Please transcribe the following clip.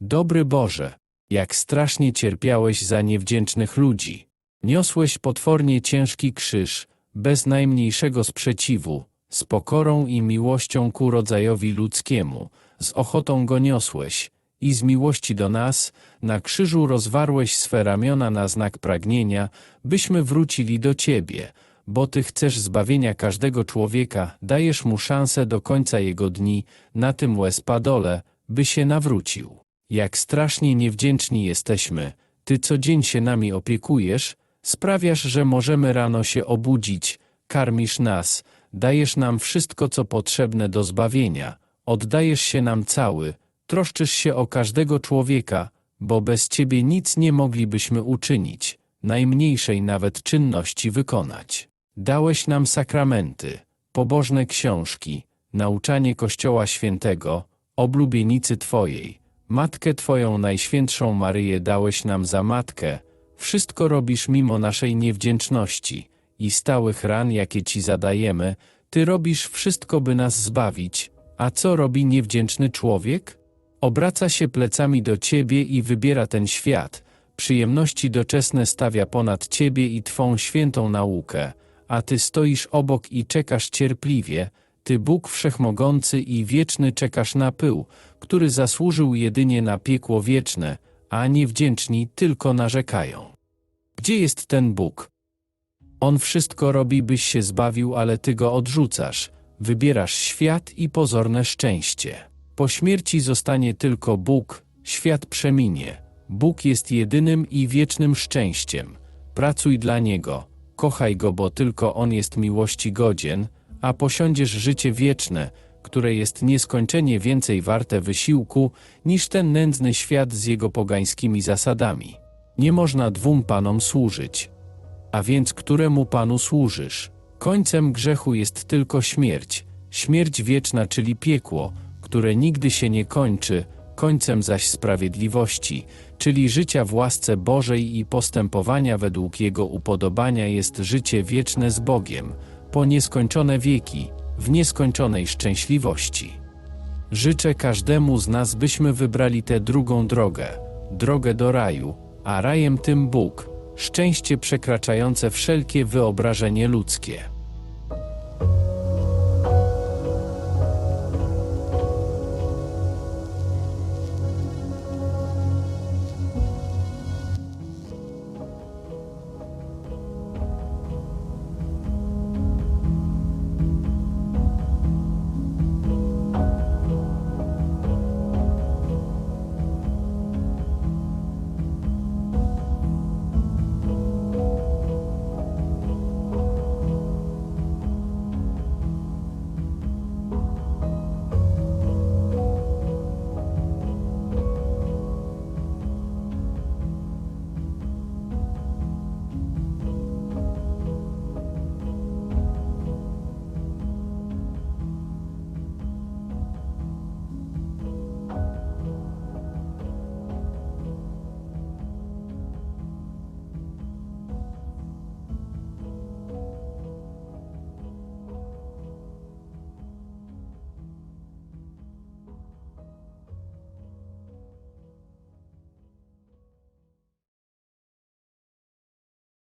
Dobry Boże, jak strasznie cierpiałeś za niewdzięcznych ludzi. Niosłeś potwornie ciężki krzyż, bez najmniejszego sprzeciwu, z pokorą i miłością ku rodzajowi ludzkiemu, z ochotą go niosłeś i z miłości do nas, na krzyżu rozwarłeś swe ramiona na znak pragnienia, byśmy wrócili do Ciebie, bo Ty chcesz zbawienia każdego człowieka, dajesz mu szansę do końca jego dni, na tym łez-padole, by się nawrócił. Jak strasznie niewdzięczni jesteśmy, Ty co dzień się nami opiekujesz, sprawiasz, że możemy rano się obudzić, karmisz nas, dajesz nam wszystko, co potrzebne do zbawienia, oddajesz się nam cały, troszczysz się o każdego człowieka, bo bez Ciebie nic nie moglibyśmy uczynić, najmniejszej nawet czynności wykonać. Dałeś nam sakramenty, pobożne książki, nauczanie Kościoła Świętego, oblubienicy Twojej, Matkę Twoją Najświętszą Maryję dałeś nam za Matkę, wszystko robisz mimo naszej niewdzięczności i stałych ran, jakie Ci zadajemy, Ty robisz wszystko, by nas zbawić, a co robi niewdzięczny człowiek? Obraca się plecami do Ciebie i wybiera ten świat, przyjemności doczesne stawia ponad Ciebie i Twą świętą naukę, a Ty stoisz obok i czekasz cierpliwie, Ty Bóg Wszechmogący i Wieczny czekasz na pył, który zasłużył jedynie na piekło wieczne, a niewdzięczni tylko narzekają. Gdzie jest ten Bóg? On wszystko robi, byś się zbawił, ale Ty go odrzucasz, wybierasz świat i pozorne szczęście. Po śmierci zostanie tylko Bóg, świat przeminie. Bóg jest jedynym i wiecznym szczęściem. Pracuj dla Niego, kochaj Go, bo tylko On jest miłości godzien, a posiądziesz życie wieczne, które jest nieskończenie więcej warte wysiłku niż ten nędzny świat z jego pogańskimi zasadami. Nie można dwóm panom służyć. A więc któremu panu służysz? Końcem grzechu jest tylko śmierć, śmierć wieczna, czyli piekło, które nigdy się nie kończy, końcem zaś sprawiedliwości, czyli życia w łasce Bożej i postępowania według Jego upodobania jest życie wieczne z Bogiem, po nieskończone wieki, w nieskończonej szczęśliwości. Życzę każdemu z nas, byśmy wybrali tę drugą drogę, drogę do raju, a rajem tym Bóg, szczęście przekraczające wszelkie wyobrażenie ludzkie.